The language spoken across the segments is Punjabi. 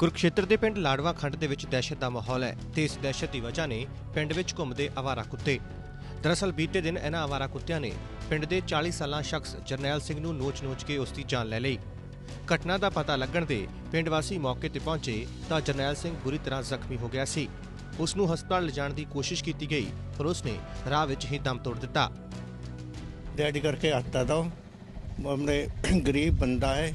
ਕੁਰਕਸ਼ੇਤਰ ਦੇ ਪਿੰਡ ਲਾੜਵਾ ਖੰਡ ਦੇ ਵਿੱਚ ਦਹਿਸ਼ਤ ਦਾ ਮਾਹੌਲ ਹੈ ਤੇ ਇਸ ਦਹਿਸ਼ਤ ਦੀ ਵਜ੍ਹਾ ਨੇ ਪਿੰਡ ਵਿੱਚ ਘੁੰਮਦੇ ਆਵਾਰਾ ਕੁੱਤੇ ਦਰਅਸਲ ਬੀਤੇ ਦਿਨ ਇਹਨਾਂ ਆਵਾਰਾ ਕੁੱਤਿਆਂ ਨੇ ਪਿੰਡ ਦੇ 40 ਸਾਲਾਂ ਸ਼ਖਸ ਜਰਨੈਲ ਸਿੰਘ ਨੂੰ ਨੋਚ-ਨੋਚ ਕੇ ਉਸ ਦੀ ਜਾਨ ਲੈ ਲਈ ਘਟਨਾ ਦਾ ਪਤਾ ਲੱਗਣ ਤੇ ਪਿੰਡ ਵਾਸੀ ਮੌਕੇ ਤੇ ਪਹੁੰਚੇ ਤਾਂ ਜਰਨੈਲ ਸਿੰਘ ਬੁਰੀ ਤਰ੍ਹਾਂ ਜ਼ਖਮੀ ਹੋ ਗਿਆ ਸੀ ਉਸ ਨੂੰ ਹਸਪਤਾਲ ਲਿਜਾਣ ਦੀ ਕੋਸ਼ਿਸ਼ ਕੀਤੀ ਗਈ ਪਰ ਉਸ ਨੇ ਰਾਹ ਵਿੱਚ ਹੀ ਦਮ ਤੋੜ ਦਿੱਤਾ डैडी करके आता था वो हमने गरीब बंदा है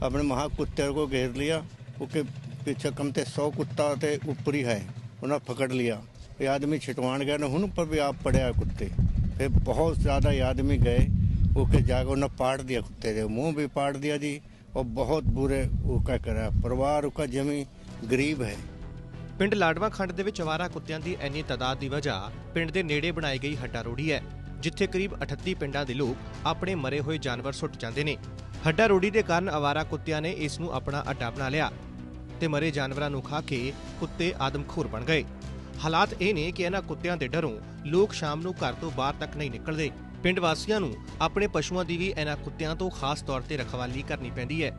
अपने महा कुत्ते को घेर लिया उसके पीछे कम से सौ कुत्ता थे ऊपर ही है उन्हें पकड़ लिया ये आदमी छिटवान गया ना हुन पर भी आप पड़े हैं कुत्ते फिर बहुत ज़्यादा ये आदमी गए उसके जाकर उन्हें पाड़ दिया कुत्ते थे मुंह भी पाड़ दिया जी और बहुत बुरे वो क्या करा परिवार उसका जमी गरीब है ਪਿੰਡ ਲਾੜਵਾ ਖੰਡ ਦੇ ਵਿੱਚ ਆਵਾਰਾ ਕੁੱਤਿਆਂ ਦੀ ਇੰਨੀ ਤਾਦਾਦ ਦੀ ਵਜ੍ਹਾ ਪਿੰਡ ਦੇ ਨੇੜੇ ਬਣਾਈ ਗਈ ਹੱਡਾ ਰੋੜੀ ਹੈ ਜਿੱਥੇ ਕਰੀਬ 38 ਪਿੰਡਾਂ ਦੇ ਲੋਕ ਆਪਣੇ ਮਰੇ ਹੋਏ ਜਾਨਵਰ ਸੁੱਟ ਜਾਂਦੇ ਨੇ ਹੱਡਾ ਰੋੜੀ ਦੇ ਕਾਰਨ ਆਵਾਰਾ ਕੁੱਤਿਆਂ ਨੇ ਇਸ ਨੂੰ ਆਪਣਾ ਅੱਡਾ ਬਣਾ ਲਿਆ ਤੇ ਮਰੇ ਜਾਨਵਰਾਂ ਨੂੰ ਖਾ ਕੇ ਕੁੱਤੇ ਆਦਮਖੋਰ ਬਣ ਗਏ ਹਾਲਾਤ ਇਹ ਨੇ ਕਿ ਇਹਨਾਂ ਕੁੱਤਿਆਂ ਦੇ ਡਰੋਂ ਲੋਕ ਸ਼ਾਮ ਨੂੰ ਘਰ ਤੋਂ ਬਾਹਰ ਤੱਕ ਨਹੀਂ ਨਿਕਲਦੇ ਪਿੰਡ ਵਾਸੀਆਂ ਨੂੰ ਆਪਣੇ ਪਸ਼ੂਆਂ ਦੀ ਵੀ ਇਹਨਾਂ ਕੁੱਤਿਆਂ ਤੋਂ ਖਾਸ ਤੌਰ ਤੇ ਰਖਵਾਲੀ ਕਰਨੀ ਪੈਂਦੀ ਹੈ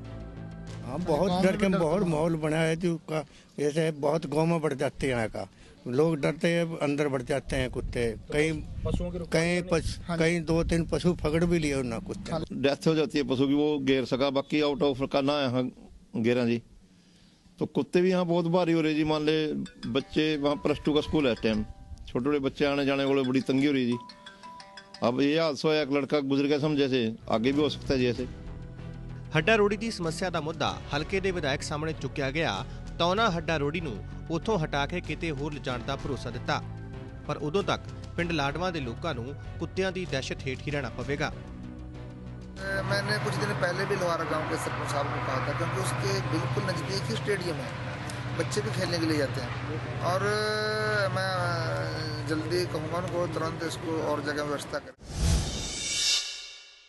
हाँ बहुत डर के बहुत माहौल बना है जो का जैसे बहुत गाँव में बढ़ जाते हैं यहाँ का लोग डरते हैं अंदर बढ़ जाते हैं कुत्ते कहीं कहीं पश, कहीं दो तीन पशु पकड़ भी लिए उन्हें कुत्ते डेथ हो जाती है पशु की वो घेर सका बाकी आउट ऑफ करना है यहाँ घेरा जी तो कुत्ते भी यहाँ बहुत भारी हो रहे जी मान ले बच्चे वहाँ प्लस टू का स्कूल है इस टाइम छोटे छोटे बच्चे आने जाने को बड़ी तंगी हो रही है जी अब ये हादसा है एक लड़का गुजर गया समझे से आगे भी हो सकता है जी ऐसे ਹੱਡਾ ਰੋੜੀ ਦੀ ਸਮੱਸਿਆ ਦਾ ਮੁੱਦਾ ਹਲਕੇ ਦੇ ਵਿਧਾਇਕ ਸਾਹਮਣੇ ਚੁੱਕਿਆ ਗਿਆ ਤਾਂ ਉਹਨਾਂ ਹੱਡਾ ਰੋੜੀ ਨੂੰ ਉੱਥੋਂ ਹਟਾ ਕੇ ਕਿਤੇ ਹੋਰ ਲਿਜਾਣ ਦਾ ਭਰੋਸਾ ਦਿੱਤਾ ਪਰ ਉਦੋਂ ਤੱਕ ਪਿੰਡ ਲਾਡਵਾਂ ਦੇ ਲੋਕਾਂ ਨੂੰ ਕੁੱਤਿਆਂ ਦੀ ਦਹਿਸ਼ਤ ਹੇਠ ਹੀ ਰਹਿਣਾ ਪਵੇਗਾ अ, मैंने कुछ दिन पहले भी लोहारा गाँव के सरपंच साहब को कहा था, क्योंकि उसके बिल्कुल नज़दीक ही स्टेडियम है। बच्चे भी खेलने के लिए जाते हैं। और मैं जल्दी कहूँगा उनको, तुरंत इसको और जगह व्यवस्था करें